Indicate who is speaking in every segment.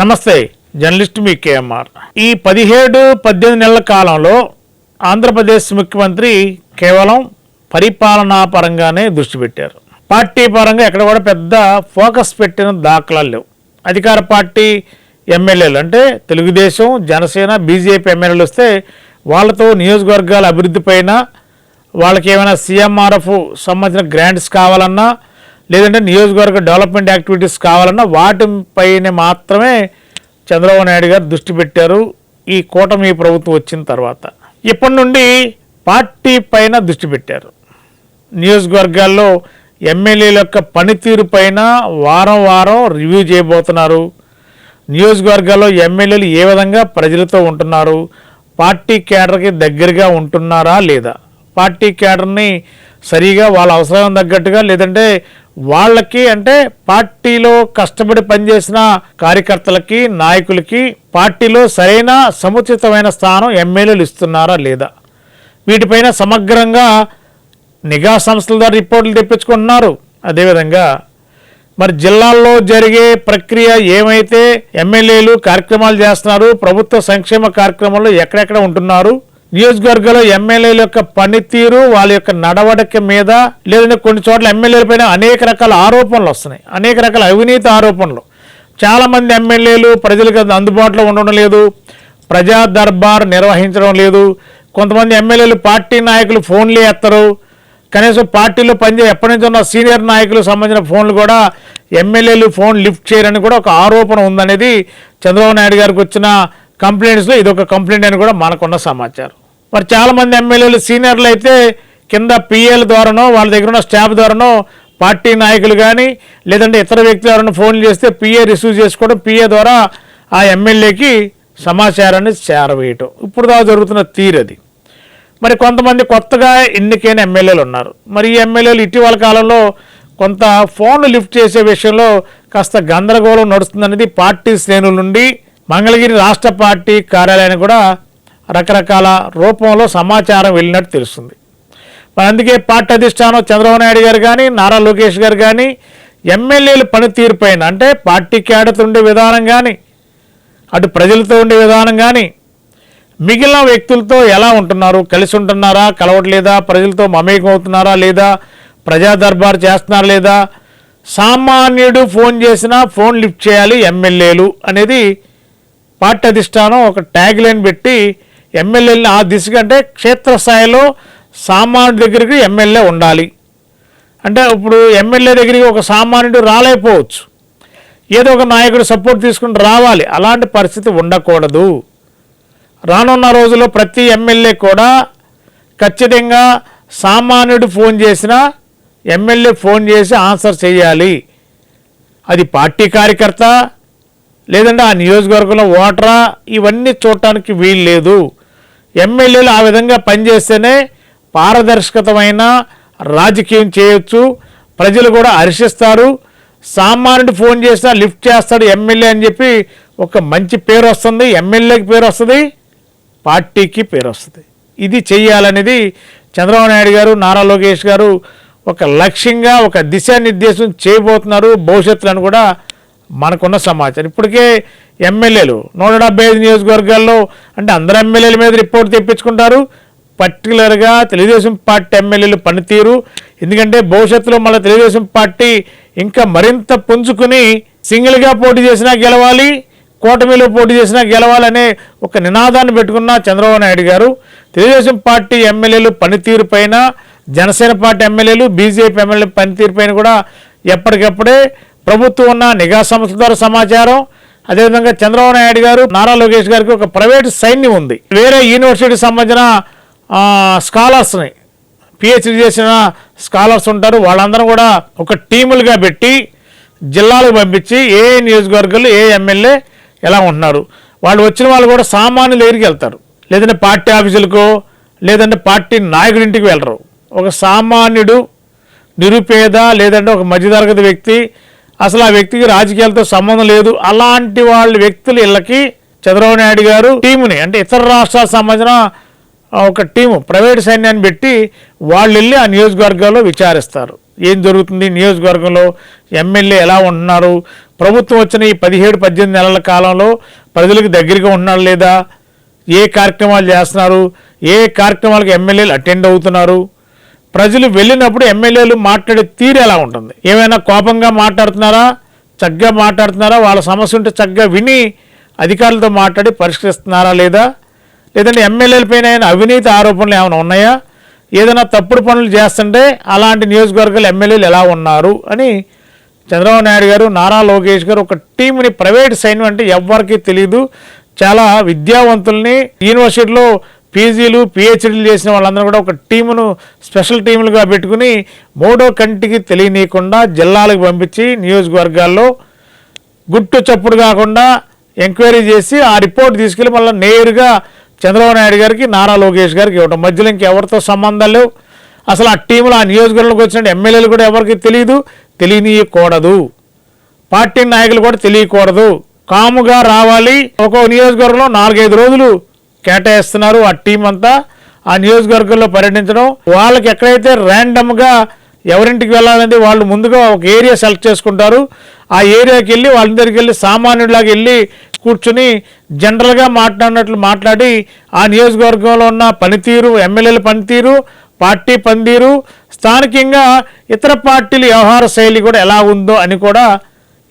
Speaker 1: నమస్తే జర్నలిస్ట్ మీ కేఎంఆర్. ఈ పదిహేడు పద్దెనిమిది నెలల కాలంలో ఆంధ్రప్రదేశ్ ముఖ్యమంత్రి కేవలం పరిపాలనా పరంగానే దృష్టి పెట్టారు. పార్టీ పరంగా ఎక్కడ కూడా పెద్ద ఫోకస్ పెట్టిన దాఖలాలు లేవు. అధికార పార్టీ ఎమ్మెల్యేలు అంటే తెలుగుదేశం జనసేన బీజేపీ ఎమ్మెల్యేలు వస్తే వాళ్ళతో నియోజకవర్గాల అభివృద్ధి పైన వాళ్ళకి ఏమైనా సీఎంఆర్ఎఫ్ సంబంధించిన గ్రాంట్స్ కావాలన్నా లేదంటే నియోజకవర్గ డెవలప్మెంట్ యాక్టివిటీస్ కావాలన్నా వాటిపైన మాత్రమే చంద్రబాబు నాయుడు గారు దృష్టి పెట్టారు ఈ కూటమి ప్రభుత్వం వచ్చిన తర్వాత. ఇప్పటి నుండి పార్టీ పైన దృష్టి పెట్టారు. నియోజకవర్గాల్లో ఎమ్మెల్యేల యొక్క పనితీరు పైన వారం వారం రివ్యూ చేయబోతున్నారు. నియోజకవర్గాల్లో ఎమ్మెల్యేలు ఏ విధంగా ప్రజలతో ఉంటున్నారు? పార్టీ క్యాడర్కి దగ్గరగా ఉంటున్నారా లేదా? పార్టీ కేడర్ని సరిగా వాళ్ళ అవసరం తగ్గట్టుగా లేదంటే వాళ్ళకి అంటే పార్టీలో కష్టపడి పనిచేసిన కార్యకర్తలకి నాయకులకి పార్టీలో సరైన సముచితమైన స్థానం ఎమ్మెల్యేలు ఇస్తున్నారా లేదా? వీటిపైన సమగ్రంగా నిఘా సంస్థల ద్వారా రిపోర్టులు తెప్పించుకుంటున్నారు. అదేవిధంగా మరి జిల్లాల్లో జరిగే ప్రక్రియ ఏమైతే ఎమ్మెల్యేలు కార్యక్రమాలు చేస్తున్నారు ప్రభుత్వ సంక్షేమ కార్యక్రమంలో ఎక్కడెక్కడ ఉంటున్నారు నియోజకవర్గంలో ఎమ్మెల్యేల యొక్క పనితీరు వాళ్ళ యొక్క నడవడిక మీద లేదంటే కొన్ని చోట్ల ఎమ్మెల్యేల పైన అనేక రకాల ఆరోపణలు వస్తున్నాయి. అనేక రకాల అవినీతి ఆరోపణలు. చాలామంది ఎమ్మెల్యేలు ప్రజలకు అందుబాటులో ఉండడం లేదు. ప్రజా దర్బార్ నిర్వహించడం లేదు. కొంతమంది ఎమ్మెల్యేలు పార్టీ నాయకులు ఫోన్లు ఎత్తరు. కనీసం పార్టీలో పనిచే ఎప్పటి నుంచి ఉన్న సీనియర్ నాయకులకు సంబంధించిన ఫోన్లు కూడా ఎమ్మెల్యేలు ఫోన్ లిఫ్ట్ చేయరని కూడా ఒక ఆరోపణ ఉందనేది చంద్రబాబు నాయుడు గారికి వచ్చిన కంప్లైంట్స్లో ఇది ఒక కంప్లైంట్ అని కూడా మనకున్న సమాచారం. మరి చాలామంది ఎమ్మెల్యేలు సీనియర్లు అయితే కింద పిఏల ద్వారానో వాళ్ళ దగ్గర ఉన్న స్టాఫ్ ద్వారానో పార్టీ నాయకులు కానీ లేదంటే ఇతర వ్యక్తులు ఎవరైనా ఫోన్లు చేస్తే పిఏ రిసీవ్ చేసుకోవడం పిఏ ద్వారా ఆ ఎమ్మెల్యేకి సమాచారాన్ని చేరవేయటం. ఇప్పుడు దాకా జరుగుతున్న తీరది మరి కొంతమంది కొత్తగా ఎన్నికైన ఎమ్మెల్యేలు ఉన్నారు. మరి ఈ ఎమ్మెల్యేలు ఇటీవల కాలంలో కొంత ఫోన్లు లిఫ్ట్ చేసే విషయంలో కాస్త గందరగోళం నడుస్తుందనేది పార్టీ శ్రేణుల నుండి మంగళగిరి రాష్ట్ర పార్టీ కార్యాలయాన్ని కూడా రకరకాల రూపంలో సమాచారం వెళ్ళినట్టు తెలుస్తుంది. మరి అందుకే పార్టీ అధిష్టానం చంద్రబాబు నాయుడు గారు కానీ నారా లోకేష్ గారు కానీ ఎమ్మెల్యేలు పనితీరు పైన అంటే పార్టీ క్యాడర్ ఉండే విధానం కానీ అటు ప్రజలతో ఉండే విధానం కానీ మిగిలిన వ్యక్తులతో ఎలా ఉంటున్నారు? కలిసి ఉంటున్నారా? కలవట్లేదా? ప్రజలతో మమేకం అవుతున్నారా లేదా? ప్రజా దర్బార్ చేస్తున్నారా లేదా? సామాన్యుడు ఫోన్ చేసినా ఫోన్ లిఫ్ట్ చేయాలి ఎమ్మెల్యేలు అనేది పార్టీ అధిష్టానం ఒక ట్యాగ్ లైన్ పెట్టి ఎమ్మెల్యేని ఆ దిశగా క్షేత్రస్థాయిలో సామాన్యుడి దగ్గరికి ఎమ్మెల్యే ఉండాలి. అంటే ఇప్పుడు ఎమ్మెల్యే దగ్గరికి ఒక సామాన్యుడు రాలేకపోవచ్చు. ఏదో ఒక నాయకుడు సపోర్ట్ తీసుకుని రావాలి. అలాంటి పరిస్థితి ఉండకూడదు. రానున్న రోజుల్లో ప్రతి ఎమ్మెల్యే కూడా ఖచ్చితంగా సామాన్యుడు ఫోన్ చేసినా ఎమ్మెల్యే ఫోన్ చేసి ఆన్సర్ చేయాలి. అది పార్టీ కార్యకర్త లేదంటే ఆ నియోజకవర్గంలో ఓటరా ఇవన్నీ చూడటానికి వీలు లేదు ఎమ్మెల్యేలు ఆ విధంగా పనిచేస్తేనే పారదర్శకతమైన రాజకీయం చేయొచ్చు. ప్రజలు కూడా హర్షిస్తారు. సామాన్యుడు ఫోన్ చేసినా లిఫ్ట్ చేస్తాడు ఎమ్మెల్యే అని చెప్పి ఒక మంచి పేరు వస్తుంది. ఎమ్మెల్యేకి పేరు వస్తుంది. పార్టీకి పేరు వస్తుంది. ఇది చెయ్యాలనేది చంద్రబాబు నాయుడు గారు నారా లోకేష్ గారు ఒక లక్ష్యంగా ఒక దిశానిర్దేశం చేయబోతున్నారు భవిష్యత్తులను కూడా మనకున్న సమాచారం. ఇప్పటికే ఎమ్మెల్యేలు నూట డెబ్బై ఐదు నియోజకవర్గాల్లో అంటే అందరు ఎమ్మెల్యేల మీద రిపోర్ట్ తెప్పించుకుంటారు. పర్టికులర్గా తెలుగుదేశం పార్టీ ఎమ్మెల్యేలు పనితీరు. ఎందుకంటే భవిష్యత్తులో మళ్ళీ తెలుగుదేశం పార్టీ ఇంకా మరింత పుంజుకుని సింగిల్గా పోటీ చేసినా గెలవాలి కూటమిలో పోటీ చేసినా గెలవాలనే ఒక నినాదాన్ని పెట్టుకున్న చంద్రబాబు నాయుడు గారు. తెలుగుదేశం పార్టీ ఎమ్మెల్యేలు పనితీరు పైన జనసేన పార్టీ ఎమ్మెల్యేలు బీజేపీ ఎమ్మెల్యే పనితీరు పైన కూడా ఎప్పటికప్పుడే ప్రభుత్వం ఉన్న నిఘా సంస్థ ద్వారా సమాచారం. అదేవిధంగా చంద్రబాబు నాయుడు గారు నారా లోకేష్ గారికి ఒక ప్రైవేట్ సైన్యం ఉంది. వేరే యూనివర్సిటీకి సంబంధించిన స్కాలర్స్ని పిహెచ్డి చేసిన స్కాలర్స్ ఉంటారు. వాళ్ళందరూ కూడా ఒక టీములుగా పెట్టి జిల్లాలకు పంపించి ఏ నియోజకవర్గాలు ఏ ఎమ్మెల్యే ఎలా ఉంటున్నారు. వాళ్ళు వచ్చిన వాళ్ళు కూడా సామాన్యుల దగ్గరికి వెళ్తారు. లేదంటే పార్టీ ఆఫీసులకో లేదంటే పార్టీ నాయకుడి ఇంటికి వెళ్ళరు. ఒక సామాన్యుడు నిరుపేద లేదంటే ఒక మధ్యతరగతి వ్యక్తి అసలు ఆ వ్యక్తికి రాజకీయాలతో సంబంధం లేదు. అలాంటి వాళ్ళ వ్యక్తులు ఇళ్ళకి చంద్రబాబు నాయుడు గారు టీముని అంటే ఇతర రాష్ట్రాలకు సంబంధించిన ఒక టీము ప్రైవేట్ సైన్యాన్ని పెట్టి వాళ్ళు వెళ్ళి ఆ నియోజకవర్గాల్లో విచారిస్తారు. ఏం జరుగుతుంది? నియోజకవర్గంలో ఎమ్మెల్యే ఎలా ఉంటున్నారు? ప్రభుత్వం వచ్చిన ఈ పదిహేడు పద్దెనిమిది నెలల కాలంలో ప్రజలకు దగ్గరగా ఉంటున్నారు లేదా? ఏ కార్యక్రమాలు చేస్తున్నారు? ఏ కార్యక్రమాలకు ఎమ్మెల్యేలు అటెండ్ అవుతున్నారు? ప్రజలు వెళ్ళినప్పుడు ఎమ్మెల్యేలు మాట్లాడే తీరు ఎలా ఉంటుంది? ఏమైనా కోపంగా మాట్లాడుతున్నారా? చక్కగా మాట్లాడుతున్నారా? వాళ్ళ సమస్య ఉంటే చక్కగా విని అధికారులతో మాట్లాడి పరిష్కరిస్తున్నారా లేదా? లేదంటే ఎమ్మెల్యేల పైన అవినీతి ఆరోపణలు ఏమైనా ఉన్నాయా? ఏదైనా తప్పుడు పనులు చేస్తుంటే అలాంటి నియోజకవర్గాలు ఎమ్మెల్యేలు ఎలా ఉన్నారు? అని చంద్రబాబు నాయుడు గారు నారా లోకేష్ గారు ఒక టీంని ప్రైవేట్ సైన్యం అంటే ఎవ్వరికీ తెలియదు చాలా విద్యావంతుల్ని యూనివర్సిటీలో పీజీలు పిహెచ్డీలు చేసిన వాళ్ళందరూ కూడా ఒక టీమును స్పెషల్ టీములుగా పెట్టుకుని మూడో కంటికి తెలియనీయకుండా జిల్లాలకు పంపించి నియోజకవర్గాల్లో గుట్టు చప్పుడు కాకుండా ఎంక్వైరీ చేసి ఆ రిపోర్ట్ తీసుకెళ్ళి మళ్ళీ నేరుగా చంద్రబాబు నాయుడు గారికి నారా లోకేష్ గారికి ఇవ్వడం మధ్యలో ఇంకెవరితో సంబంధం లేవు. అసలు ఆ టీంలో ఆ నియోజకవర్గంలోకి వచ్చిన ఎమ్మెల్యేలు కూడా ఎవరికి తెలియదు. తెలియనీయకూడదు. పార్టీ నాయకులు కూడా తెలియకూడదు. కాముగా రావాలి. ఒక్కో నియోజకవర్గంలో నాలుగైదు రోజులు కేటాయిస్తున్నారు. ఆ టీం అంతా ఆ నియోజకవర్గంలో పర్యటించడం. వాళ్ళకి ఎక్కడైతే ర్యాండమ్గా ఎవరింటికి వెళ్ళాలంటే వాళ్ళు ముందుగా ఒక ఏరియా సెలెక్ట్ చేసుకుంటారు. ఆ ఏరియాకి వెళ్ళి వాళ్ళ దగ్గరికి వెళ్ళి సామాన్యుడిలాగా వెళ్ళి కూర్చుని జనరల్గా మాట్లాడినట్లు మాట్లాడి ఆ నియోజకవర్గంలో ఉన్న పనితీరు ఎమ్మెల్యేల పనితీరు పార్టీ పనితీరు స్థానికంగా ఇతర పార్టీల వ్యవహార శైలి కూడా ఎలా ఉందో అని కూడా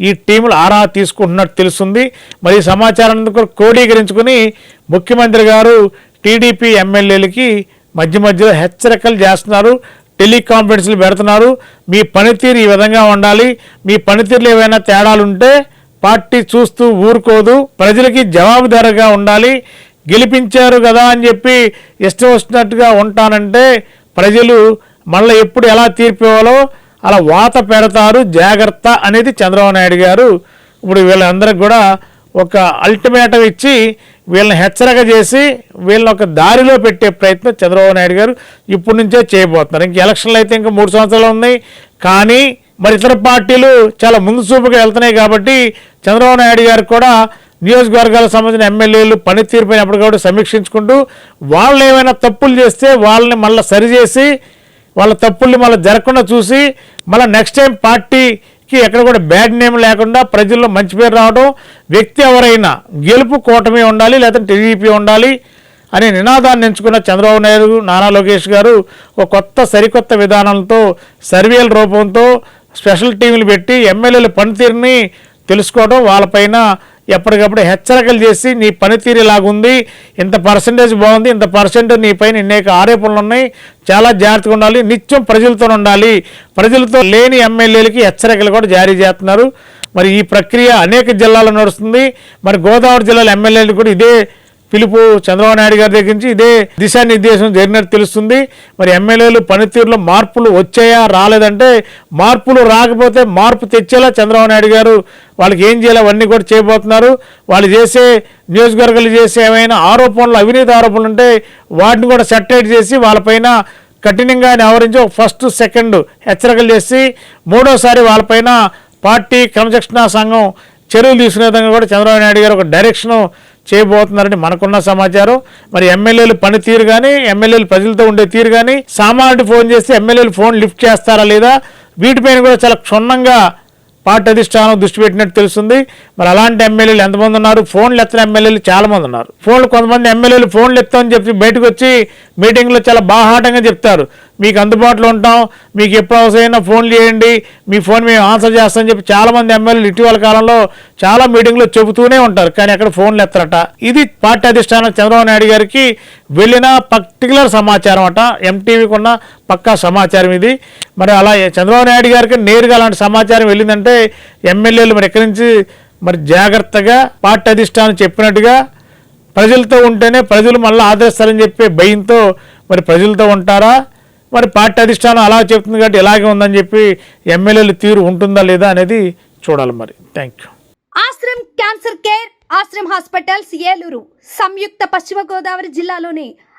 Speaker 1: ఈ టీములు ఆరా తీసుకుంటున్నట్టు తెలుస్తుంది. మరి సమాచారాన్ని క్రోడీకరించుకుని ముఖ్యమంత్రి గారు టీడీపీ ఎమ్మెల్యేలకి మధ్య మధ్యలో హెచ్చరికలు చేస్తున్నారు. టెలికాన్ఫరెన్స్లు పెడుతున్నారు. మీ పనితీరు ఈ విధంగా ఉండాలి. మీ పనితీరులో ఏవైనా తేడాలుంటే పార్టీ చూస్తూ ఊరుకోదు. ప్రజలకి జవాబుదారుగా ఉండాలి. గెలిపించారు కదా అని చెప్పి ఇష్టం వచ్చినట్టుగా ఉంటానంటే ప్రజలు మళ్ళీ ఎప్పుడు ఎలా తీర్పు ఇవ్వాలో అలా వాత పెడతారు జాగ్రత్త అనేది చంద్రబాబు నాయుడు గారు. ఇప్పుడు వీళ్ళందరికి కూడా ఒక అల్టిమేటం ఇచ్చి వీళ్ళని హెచ్చరిక చేసి వీళ్ళని ఒక దారిలో పెట్టే ప్రయత్నం చంద్రబాబు నాయుడు గారు ఇప్పటి నుంచే చేయబోతున్నారు. ఇంక ఎలక్షన్లు అయితే ఇంకా మూడు సంవత్సరాలు ఉన్నాయి. కానీ మరి ఇతర పార్టీలు చాలా ముందు చూపుగా వెళ్తున్నాయి కాబట్టి చంద్రబాబు నాయుడు గారు కూడా నియోజకవర్గాలకు సంబంధించిన ఎమ్మెల్యేలు పనితీరుపైన ఎప్పటికప్పుడు సమీక్షించుకుంటూ వాళ్ళు ఏమైనా తప్పులు చేస్తే వాళ్ళని మళ్ళీ సరిచేసి వాళ్ళ తప్పుల్ని మళ్ళీ జరగకుండా చూసి మళ్ళీ నెక్స్ట్ టైం పార్టీకి ఎక్కడ కూడా బ్యాడ్ నేమ్ లేకుండా ప్రజల్లో మంచి పేరు రావడం వ్యక్తి ఎవరైనా గెలుపు కూటమి ఉండాలి లేదంటే టీడీపీ ఉండాలి అనే నినాదాన్ని ఎంచుకున్న చంద్రబాబు నాయుడు నానా లోకేష్ గారు ఒక కొత్త సరికొత్త విధానంతో సర్వేల రూపంతో స్పెషల్ టీంలు పెట్టి ఎమ్మెల్యేల పనితీరుని తెలుసుకోవడం వాళ్ళపైన ఎప్పటికప్పుడు హెచ్చరికలు చేసి నీ పనితీరు ఇలాగుంది ఇంత పర్సంటేజ్ బాగుంది ఇంత పర్సెంటేజ్ నీ పైన అనేక ఆరోపణలు ఉన్నాయి. చాలా జాగ్రత్తగా ఉండాలి నిత్యం ప్రజలతో ఉండాలి. ప్రజలతో లేని ఎమ్మెల్యేలకి హెచ్చరికలు కూడా జారీ చేస్తున్నారు. మరి ఈ ప్రక్రియ అనేక జిల్లాల్లో నడుస్తుంది. మరి గోదావరి జిల్లాల ఎమ్మెల్యేలు కూడా ఇదే పిలుపు చంద్రబాబు నాయుడు గారి దగ్గర నుంచి ఇదే దిశానిర్దేశం జరిగినట్టు తెలుస్తుంది. మరి ఎమ్మెల్యేలు పనితీరులో మార్పులు వచ్చాయా రాలేదంటే మార్పులు రాకపోతే మార్పు తెచ్చేలా చంద్రబాబు నాయుడు గారు వాళ్ళకి ఏం చేయాలి అవన్నీ కూడా చేయబోతున్నారు. వాళ్ళు చేసే నియోజకవర్గాలు చేసే ఏమైనా ఆరోపణలు అవినీతి ఆరోపణలు ఉంటే వాటిని కూడా సెటరేట్ చేసి వాళ్ళపైన కఠినంగా నివారించి ఒక ఫస్ట్ సెకండ్ హెచ్చరికలు చేసి మూడోసారి వాళ్ళపైన పార్టీ క్రమశిక్షణా సంఘం చర్యలు తీసుకునే విధంగా కూడా చంద్రబాబు నాయుడు గారు ఒక డైరెక్షన్ చేయబోతున్నారని మనకున్న సమాచారం. మరి ఎమ్మెల్యేలు పనితీరు కానీ ఎమ్మెల్యేలు ప్రజలతో ఉండే తీరు కానీ సామాన్యుడు ఫోన్ చేస్తే ఎమ్మెల్యేలు ఫోన్ లిఫ్ట్ చేస్తారా లేదా? వీటిపైన కూడా చాలా క్షుణ్ణంగా పార్టీ అధిష్టానం దృష్టి పెట్టినట్టు తెలుస్తుంది. మరి అలాంటి ఎమ్మెల్యేలు ఎంతమంది ఉన్నారు? ఫోన్లు ఎత్తిన ఎమ్మెల్యేలు చాలా మంది ఉన్నారు. ఫోన్లు కొంతమంది ఎమ్మెల్యేలు ఫోన్లు ఎత్తామని చెప్పి బయటకు వచ్చి మీటింగ్లో చాలా బాహాటంగా చెప్తారు. మీకు అందుబాటులో ఉంటాం. మీకు ఎప్పుడు అవసరమైనా ఫోన్లు చేయండి. మీ ఫోన్ మేము ఆన్సర్ చేస్తామని చెప్పి చాలా మంది ఎమ్మెల్యేలు ఇటీవల కాలంలో చాలా మీటింగ్లో చెబుతూనే ఉంటారు. కానీ అక్కడ ఫోన్లు ఎత్తరట. ఇది పార్టీ అధిష్టానం చంద్రబాబు నాయుడు గారికి వెళ్ళిన పర్టికులర్ సమాచారం అట. ఎంటీవీకి ఉన్న పక్కా సమాచారం ఇది. మరి అలా చంద్రబాబు నాయుడు గారికి నేరుగా అలాంటి సమాచారం వెళ్ళిందంటే ఎమ్మెల్యేలు మరి ఎక్కడి నుంచి మరి జాగ్రత్తగా పార్టీ అధిష్టానం చెప్పినట్టుగా ప్రజలతో ఉంటేనే ప్రజలు మళ్ళీ ఆదరిస్తారని చెప్పే భయంతో మరి ప్రజలతో ఉంటారా? మరి పార్టీ అధిష్టానం అలా చెప్తుంది కాబట్టి ఇలాగే ఉందని చెప్పి ఎమ్మెల్యేల తీరు ఉంటుందా లేదా అనేది చూడాలి మరి. Thank you
Speaker 2: Ashram cancer care Ashram hospitals Eluru సంయుక్త పశ్చిమ గోదావరి జిల్లాలోని